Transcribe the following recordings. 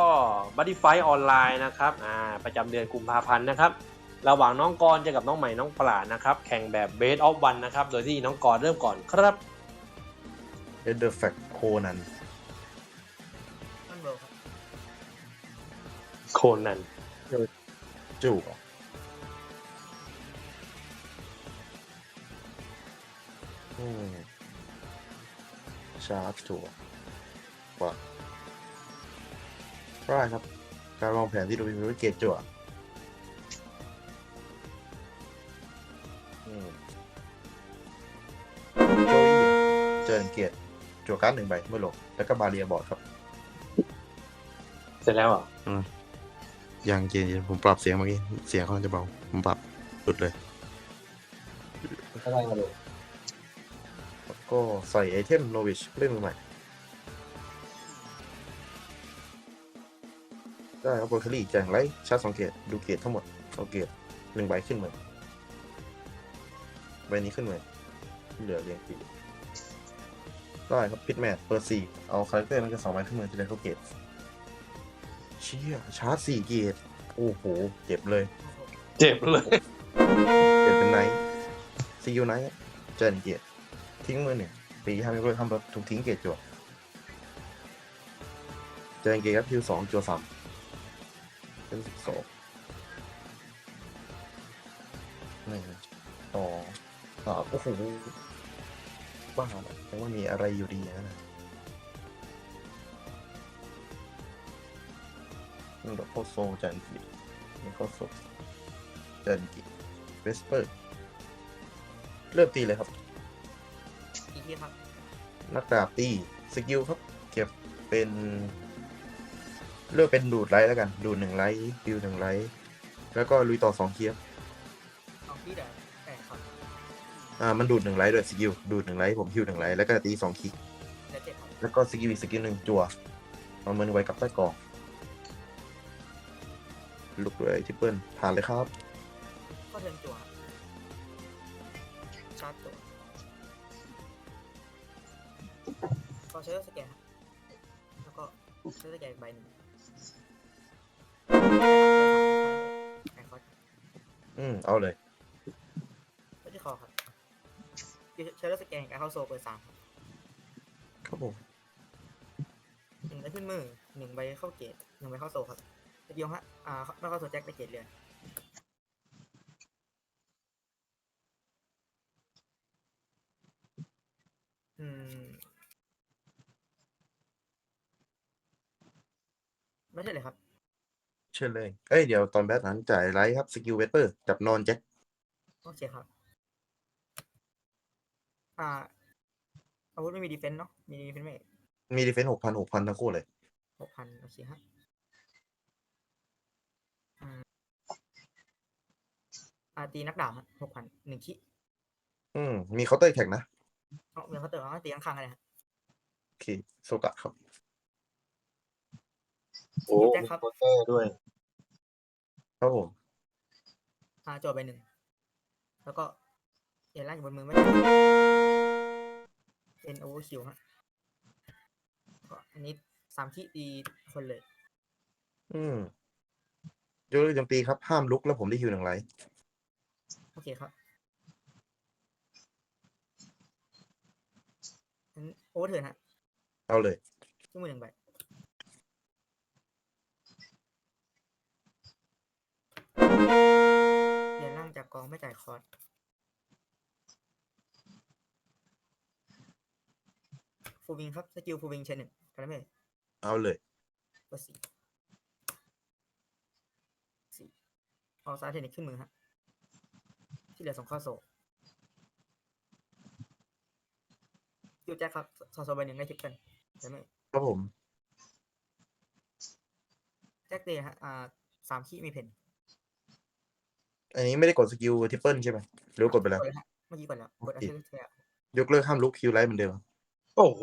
ก็บั d ดี้ไฟออนไลน์นะครับอ่าประจำเดือนกุมภาพันธ์นะครับระหว่างน้องกรณ์เจอกับน้องใหม่น้องปราดนะครับ แข่งแบบเบสออฟวันนะครับ โดยที่น้องกรณ์เริ่มก่อนครับเอเดอร์แฟกโคนันมันเบลครับโคนันจูอืมชาร์จตัวว่าได้ครับ การวางแผนที่ดูมีวิเกตจั่วอืมโจยเจอเกียรติจั่วการ์ดหนึ่งใบเมื่อลงแล้วก็บาเรียบอร์ดครับ เสร็จแล้วเหรอะยังเจนผมปรับเสียงเมื่อกี้ เสียงเขาจะเบา ผมปรับสุดเลยอะไรกันเลยแล้วก็ใส่ไอเทมโนวิชเล่นมือใหม่ ได้ครับโบรคลี่แจงไลท์ชาร์จสองเกตดูเกตทั้งหมดสองเกตหนึ่งใบขึ้นมือใบนี้ขึ้นมือที่เหลือเรียงปีได้ครับพิทแมทเปิดสี่เอาคาแรคเตอร์นั้นจะสองใบขึ้นมือจะได้เข้าเกตเชี่ยชาร์จสี่เกตโอ้โห เจ็บเลย เจ็บเลยเปลี่ยนเป็นไนท์ซีอูไนท์เจอหนึ่งเกตทิ้งมือหนึ่งปีทำให้เพื่อทำแบบถูกทิ้งเกตจั่วเจอหนึ่งเกตครับคิวสองจั่วสาม เป็นสิบสองหนึ่งสองสามโอ้โหบ้าเลยยังว่ามีอะไรอยู่ดีนะนี่ดอกโคโซจันกินี่โคโซจันกิเวสเปอร์เริ่มตีเลยครับ อีกทีครับนักดาบตี สกิลครับ เก็บเป็น เลือกเป็นดูดไลท์แล้วกัน ดูดหนึ่งไลท์ดิวหนึ่งไลท์แล้วก็ลุยต่อสองเคียบสองที่เดี๋ยวแปดครับอ่ามันดูดหนึ่งไลท์ด้วยสกิลดูดหนึ่งไลท์ผมฮิวหนึ่งไลท์แล้วก็ตีสองคีและเจ็ดครับแล้วก็สกิลอีกสกิลหนึ่งจั่วเอามือไว้กับใต้กล่องลุกด้วยทิปเปิลผ่านเลยครับ ก็เทิร์นตัวชาร์จตัวก็ใช้สแกนครับแล้วก็ใช้สแกนอีกใบหนึ่ง แอนคอร์ดอืม เอาเลย ก็ที่คอครับใช้สแกนการเข้าโซเปิดสามครับครับผม หนึ่งได้ขึ้นมือหนึ่งใบเข้าเกตหนึ่งใบเข้าโซครับสกิลฮะอ่าไม่เข้าโซแจ็คได้เกตเรือนอืม ไม่ใช่เลยครับเชิญเลยเอ้ยเดี๋ยวตอนแบทนั้นจ่ายไลท์ครับสกิลเวสเปอร์จับนอนแจ็คโอเคครับ อ่า อาวุธไม่มีดีเฟนต์เนาะ มีดีเฟนต์ไม่มีดีเฟนส์หกพันหกพันทั้งคู่เลยหกพันโอเคฮะอืมอ่าตีนักดาบหกพันหนึ่งคิอืม มีเคาน์เตอร์แข่งนะเอาเดี๋ยวเขาเติมเอาตีข้างๆกันเลยฮะโอเคโซกะครับ โอ้มีโปสเตอร์ด้วย ครับผมอ่าจอใบหนึ่ง แล้วก็เอ็นล่างอยู่บนมือไม่ได้เป็นโอเวอร์คิวฮะก็อันนี้สามคิตีคนเลย อืมโยนโจมตีครับ ห้ามลุกแล้วผมได้ฮิวหนึ่งไลท์โอเคครับงั้นโอเวอร์เทิร์นฮะเอาเลยที่มือหนึ่งใบ กกองไม่จ่ายคอร์สฟูวิงครับ สกิลฟูวิงเชนหนึ่งกันไหมเอาเลยก็สี่สี่เอาซาเทนิกขึ้นมือฮะ ที่เหลือส่งเข้าโซคิวแจ็คครับซอโซใบหนึ่งได้ทิปกันได้ไหมครับผม แจ็คเดย์ฮะ อ่าสามขี้มีเพน อันนี้ไม่ได้กดสกิลทิปเปิลใช่ไหมหรือว่ากดไปแล้วกดเลยฮะเมื่อกี้กดแล้วกดอัพเดทแล้วยกเลิกห้ามลุกฮิวไลท์เหมือนเดิมโอ้โห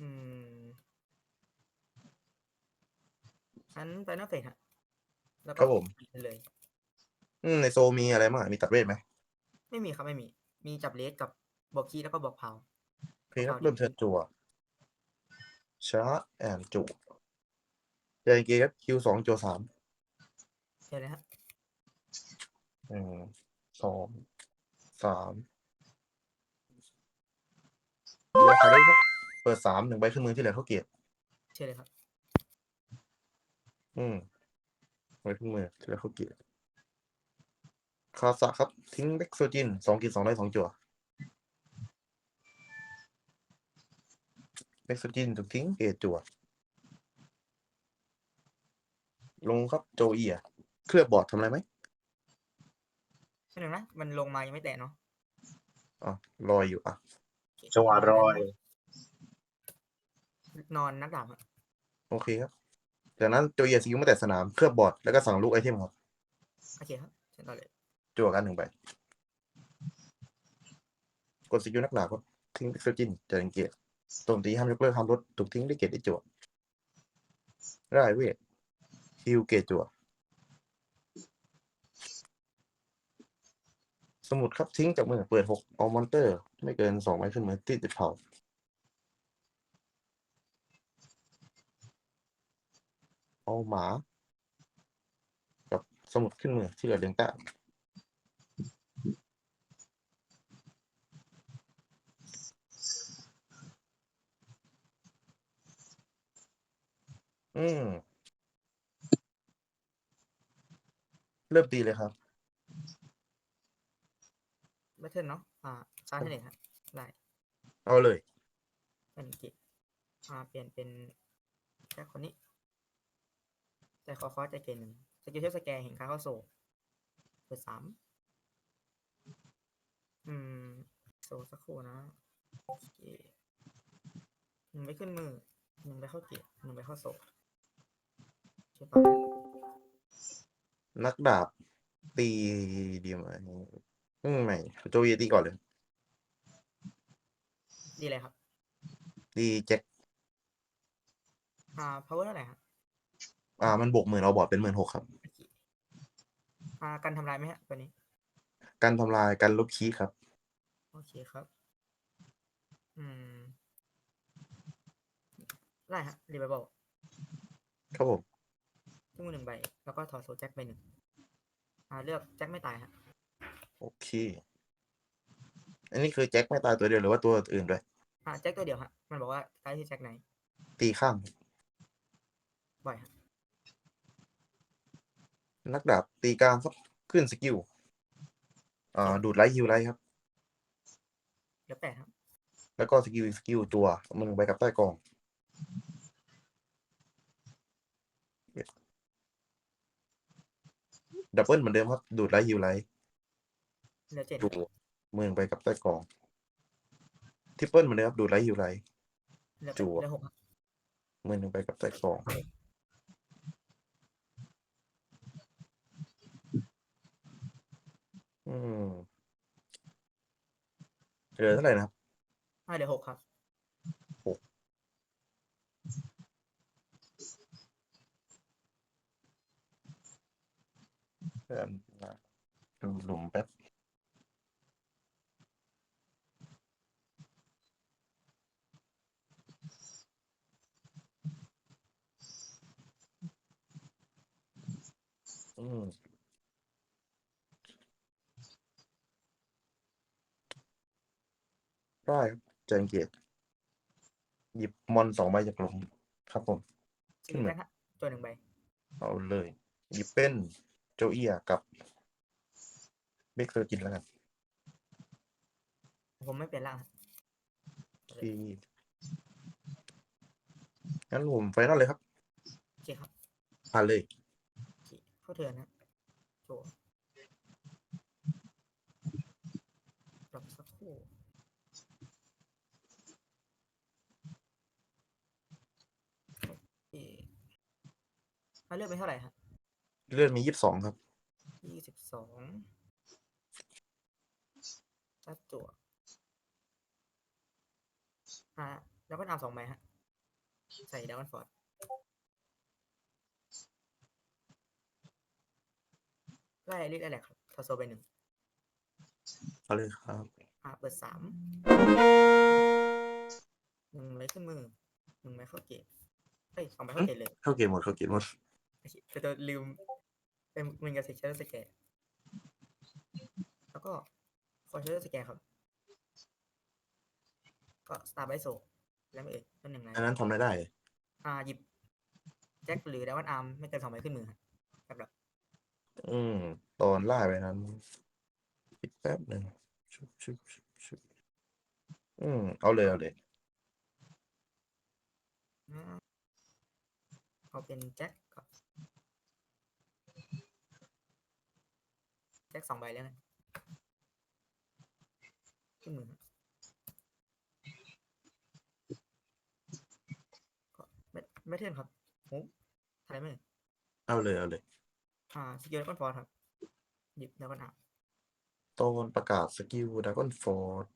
อืมฉันไปหน้าเฟสฮะแล้วคก็รับผม เลย อืมในโซมีอะไรบ้างอะมีตัดเวทไหมไม่มีครับไม่มี มีจับเลสกับบอกคีแล้วก็บอกพาวโอเคครับเอาดิเริ่มเทิร์นจั่วชาร์จแอนจูเจอเกครับคิวสองจัวสามเดี๋ยวเลยฮะหนึ่งสองสามเดี๋ยวใครได้ครับเปิดสามหนึ่งใบขึ้นมือที่เหลือเข้าเกียรติเชิญเลยครับอืมใบขึ้นมือที่เหลือเข้าเกียรติคาสะครับทิ้งเบ็กโซจินสองกินสองได้สองจั่วเบ็กโซจินถูกทิ้งเกตจั่ว ลงครับโจเอียเคลือบบอร์ดทำอะไรไหมแค่หนึ่งนะ มันลงมายังไม่แตะเนาะอ๋อลอยอยู่อะโอเคจังหวะรอย นอนนักดาบฮะโอเคครับจากนั้นโจเอียสกิลไม่แต่สนามเคลือบบอร์ดแล้วก็สั่งลูกไอเทมครับโอเคครับเชิญต่อเลยจั่วกันหนึ่งใบกดสกิลนักดาบครับทิ้งเอ็กซ์จินจะสังเกตโจมตีห้ามยกเลิกห้ามลดถูกทิ้งด้วยเกตได้จั่วได้เวท ฮิวเกตจั่วสมุดครับทิ้งจากมือเปิดหกเอมอนเตอร์ ไม่เกินสองใบขึ้นมือติดติดเผาเอาหมา กับสมุดขึ้นมือที่เหลือเรียงแต้อืม เริ่มตีเลยครับแบทเทิลเนาะอ่าตาที่หนึ่งฮะได้เอาเลย เป็นกิจอ่าเปลี่ยนเป็นแค่คนนี้ แต่ขอคอใจเกณฑ์หนึ่งสกิลเทปสแกนเห็นค่าเข้าโซ่เปิดสามอืมโซ่สักครู่นะโอเคหนึ่งไปขึ้นมือหนึ่งไปเข้าเกียร์หนึ่งไปเข้าโซ่เชื่อต่อนะ นักดาบตีดีไหมอืมไม่โจเยตีก่อนเลย ดีเลยครับตีแจ็คอ่า power เท่าไหร่ฮะอ่า มันบวกหมื่นเอาบอร์ดเป็นหมื่นหกครับ โอเคอ่ากันทำลายไหมฮะตัวนี้ การทำลายการลบคีย์ครับ โอเคครับ อืม ได้ฮะรีบบอกครับผม ที่มือหนึ่งใบ แล้วก็ถอดโซแจ็คไปหนึ่งอ่าเลือกแจ็คไม่ตายฮะโอเค อันนี้คือแจ็คไม่ตายตัวเดียวหรือว่าตัวอื่นด้วย อ่าแจ็คตัวเดียวฮะ มันบอกว่าตายที่แจ็คไหน ตีข้างบ่อยฮะนักดาบตีกลางครับขึ้นสกิลอ่าดูดไลท์ฮิวไลท์ครับ เหลือแปดครับ แล้วก็สกิลอีกสกิลจัวเอามือไปกับใต้กอง ดับเบิลเหมือนเดิมครับ ดูดไลท์ฮิวไลท์เหลือเจ็ดดูมือไปกับใต้กองทริปเปิลเหมือนเดิมครับดูดไลท์ฮิวไลท์ เหลือแปจั่ดวเหลือหกครับมือหนึ่งไปกับใต้กองอืมเหลือเท่าไหร่นะครับอ่าเหลือหกครับ เพื่อนนะดูหลุมแป๊บอืมได้ครับเจนเกียรติหยิบมอนสองใบจากหลุมครับผม ขึ้นมาแจ็คฮะตัวหนึ่งใบ เอาเลย หยิบเป็น โจเอียกับเบกเซอร์จินแล้วกันผมไม่เปลี่ยนร่างฮะที่งั้นผมไฟนอลเลยครับ โอเคครับผ่านเลย โอเคเข้าเทือนนะจั่วดรอปสักครู่โอเคอ่าเลือกไปเท่าไหร่ฮะ เลื่อนมียี่สิบสองครับ ยี่สิบสองจัดจั่วอ่าแล้วก็นำสองใบฮะ ใส่ดาวน์ฟอร์ดไล่เรียกได้แหละครับทอโซไปหนึ่งเอาเลยครับอ่าเปิดสามหนึ่งเลยขึ้นมือหนึ่งใบเข้าเกตเอ้ยสองใบเข้าเกตเลย เข้าเกมหมดเข้าเกมหมดโอเคแต่จะลืม เป็นมันกับเซ็กชันสแกนแล้วก็คอนเทนต์สแกนครับ ก็สตาร์ไบโซแล้วไม่เอ่ยเป็นหนึ่งไลน์อันนั้นทำไม่ได้ อ่าหยิบแจ็คหรือดาวันอาร์มไม่เกินสองใบขึ้นมือครับแบบแบบ อืม ตอนล่าไปนั้นอีกแป๊บหนึ่งชุบชุบชุบชุบอืม เอาเลย เอาเลยอ่าเอาเป็นแจ็ค กับแจ็คสองใบแล้วกันขึ้นมือครับก็ไม่ไม่เท่นครับโอ้ทายไม่เอ่ยเอาเลยเอาเลย อ่าสกิลแล้วก็ฟอร์ครับ หยิบแล้วก็อาบตอนประกาศสกิลดากอนฟอร์ด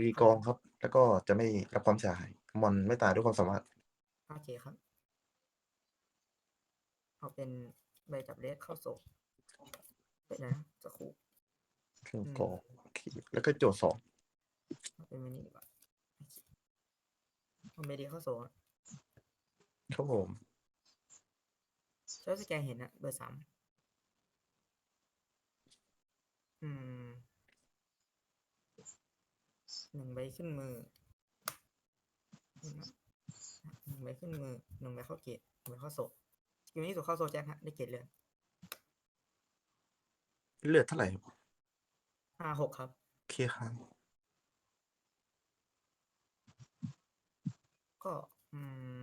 รีกองครับ แล้วก็จะไม่รับความเสียหายมอนไม่ตายด้วยความสามารถ โอเคครับ เอาเป็น ใบจับเลสเข้าโศกเป็นนะสักครู่ครึ่งอืมกองโอเคแล้วก็โจทย์สองเอาเป็นมินิดีกว่าโอเคเอาเมดีเข้าโศกอะครับผมใช้สแกนเห็นนะเบอร์สามอืมหนึ่งใบขึ้นมือหนึ่งนะหนึ่งใบขึ้นมือหนึ่งใบเข้าเกตหนึ่งใบเข้าโศก สกิลนี้ถูกเข้าโซแจ็คฮะได้เกตเลยเลือดเท่าไหร่ครับห้าหกครับ โอเคครับก็ อืม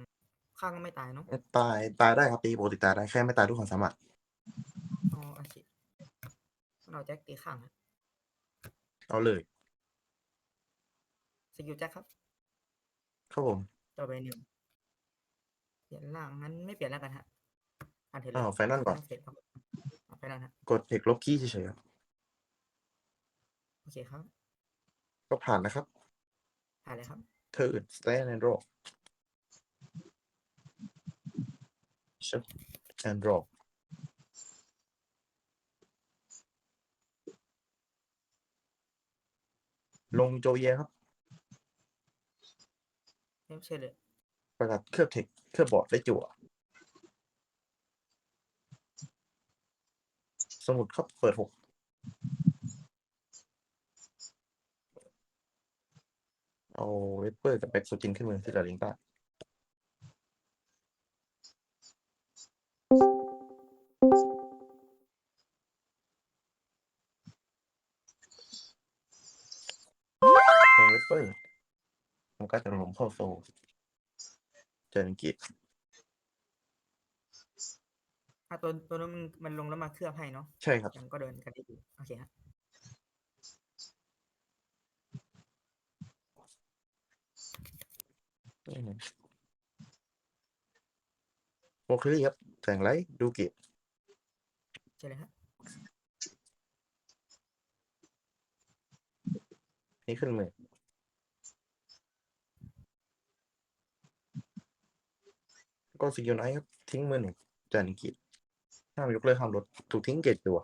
ข้างก็ไม่ตายเนาะตายตายได้ครับตีปกติตายได้แค่ไม่ตายด้วยความสามารถอ๋อโอเคเราแจ็คตีข้างฮะเอาเลยสกิลแจ็คครับครับผมต่อไปหนึ่งเปลี่ยนล่างงั้นไม่เปลี่ยนแล้วกันฮะ อ่านเถอะอ้าวไฟนั่นก่อน เสร็จครับเอาไฟนั่นฮะกดเทคลบคีย์เฉยๆครับโอเคครับ ก็ผ่านนะครับ ผ่านเลยครับ เธออื่น stand and roll ชิบ and roll ลงโจเยครับไม่ใช่เลยประกาศเคลือบเทคเคลือบบอร์ดได้จั่ว สมุดครับเปิดหกเอาเวเปอร์กับแบ็กโซจินขึ้นมือที่ดาริงต้าลงเวเปอร์มันก็จะลงเข้าโซเจออังกฤษ อะตัวตัวนั้นมันมันลงแล้วมาเคลือบให้เนาะใช่ครับยังก็เดินกันได้อยู่โอเคฮะโอเคลี่ครับแสงไลท์ดูเกตใช่เลยฮะนี่ขึ้นมือก็สกิลไนท์ครับ ทิ้งมือหนึ่งจานกิจ ห้ามยกเลิกห้ามลดถูกทิ้งเกตตัว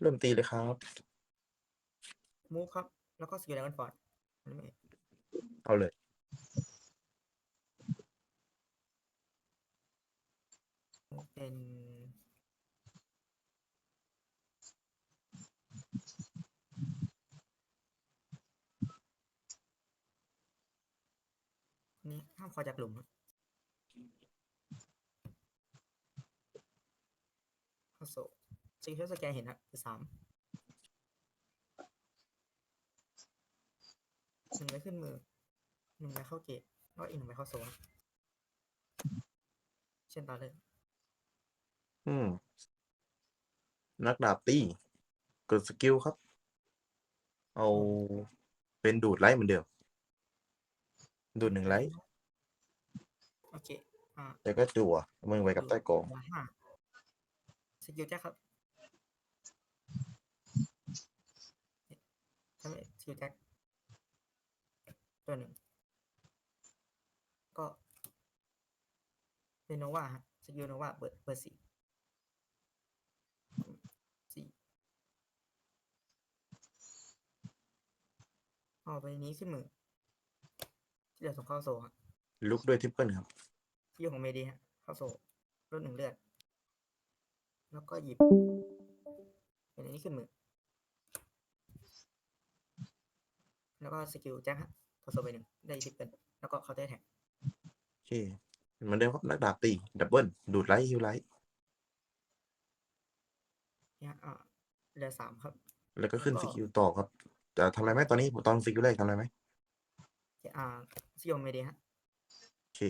เริ่มตีเลยครับ มูฟครับ แล้วก็สกิลแล้วกันฟอร์ดอันนี้ไม่เอาเลย เป็นนี่ห้ามคอจากหลุมครับเข้าโซ สกิลสแกนเห็นครับคือสามหนึ่งไปขึ้นมือหนึ่งไปเข้าเกตแล้วก็อีกหนึ่งไปเข้าโซนเช่นตาเลยอืม นักดาบตีกดสกิลครับ เอาเป็นดูดไลท์เหมือนเดิม ดูดหนึ่งไลท์โอเคอ่าแล้วก็จั่วมือไว้กับใต้กองมาห้าสกิลแจ็คครับ ใช่ไหมสกิลแจ็คตัวหนึ่ง ก็เป็นโนวาฮะสกิลโนวาเปิดเปิดสี่สี่เอาไปนี้ขึ้นมือที่เหลือส่งเข้าโซ่ครับลุกด้วยทริปเปิลครับที่ของเมดีฮะเข้าโซ่ลดหนึ่งเลือด แล้วก็หยิบเป็นอันนี้ขึ้นมือ แล้วก็สกิลแจ็คฮะเข้าโซ่ไปหนึ่งได้ทิปเป็น แล้วก็เคาน์เตอร์แท็กโอเคเหมือนเดิมครับนักดาบตีดับเบิลดูดไลท์ฮิวไลท์เนี่ยอ่าเหลือสามครับ แล้วก็ขึ้นแล้วสก็กิลต่อครับ จะทำอะไรไหมตอนนี้ตอนสกิลแรกทำอะไรไหมอ่าสกิลเมดีฮะโอเค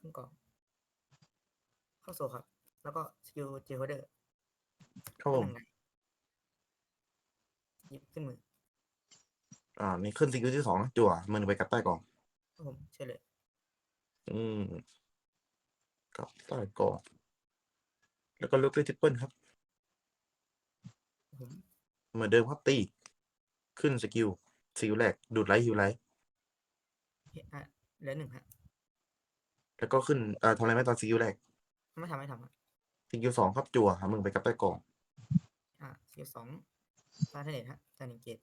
ขึ้นก่อนเข้าโซ่ครับ แล้วก็สกิลเจโฮเดอร์ครับผมหนึ่งใบหยิบขึ้นมือ อ่า นี่ขึ้นสกิลที่สองนะจั่วมือไปกับใต้กล่อง ครับผมเฉลย อืมกับใต้กล่อง แล้วก็ลุกด้วยทริปเปิลครับครับผมเหมือนเดิมครับตี ขึ้นสกิลสกิลแรกดูดไลท์ฮิวไลท์เฮ้ยอะเหลือหนึ่งฮะ แล้วก็ขึ้นอ่าทำอะไรไหมตอนสกิลแรกไม่ทำไม่ทำฮะสกิลสองครับจั่วหามือไปกับใต้กล่องอะสกิลสองตาเทเนตฮะตาหนึ่งเกต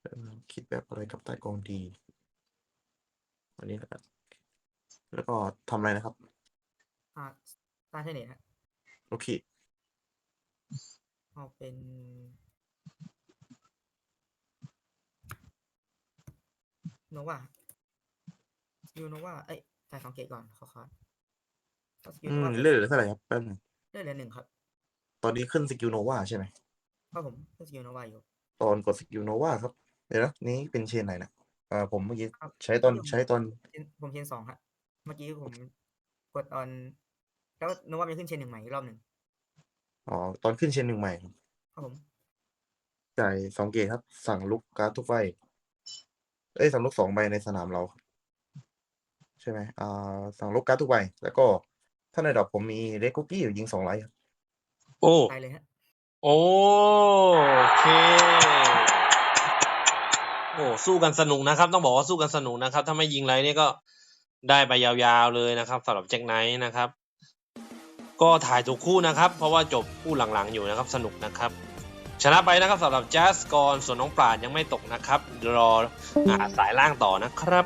เอิ่มคิดแบบอะไรกับใต้กล่องดีอันนี้นะครับแล้วก็ทำอะไรนะครับ อะตาเทเนตฮะโอเค เอาเป็นโนวา สกิลโนวาเอ้ยจ่ายสองเกตก่อนขอคอร์สสกิลอืโนมวาเลื่อนเหลือเท่าไหร่ครับแป๊บหนึงเลือดเหลือหนึ่งครับ ตอนนี้ขึ้นสกิลโนวาใช่ไหมเพราะผมเลือกสกิลโนวาอยู่ ตอนกดสกิลโนวาครับ เดี๋ยวนะนี้เป็นเชนไหนนะอ่าผมเมื่อกี้ครับใช้ตอนที่ผมใช้ตอนเชนผมเชนสองฮะ เมื่อกี้ผมกดตอน แล้วโนวามันขึ้นเชนหนึ่งใหม่อีกรอบหนึ่งอ๋อตอนขึ้นเชนหนึ่งใหม่ครับครับผมจ่ายสองเกตครับ สั่งลุกการ์ดทุกใบเอ้ยสั่งลุกสองใบในสนามเราครับใช่ไหมอ่าสั่งลุกการ์ดทุกใบ แล้วก็ถ้าในดอกผมมีเรกคุกกี้อยู่ยิงสองไลท์ครับโอ้ตายเลยฮะโอเค โอ้สู้กันสนุกนะครับ ต้องบอกว่าสู้กันสนุกนะครับ ถ้าไม่ยิงไรเนี่ยก็ได้ไปยาวๆเลยนะครับสำหรับแจ็คไนท์นะครับ ก็ถ่ายถูกคู่นะครับ เพราะว่าจบคู่หลังๆอยู่นะครับสนุกนะครับ ชนะไปนะครับสำหรับแจสกรส่วนน้องปราดยังไม่ตกนะครับรออ่าสายล่างต่อนะครับ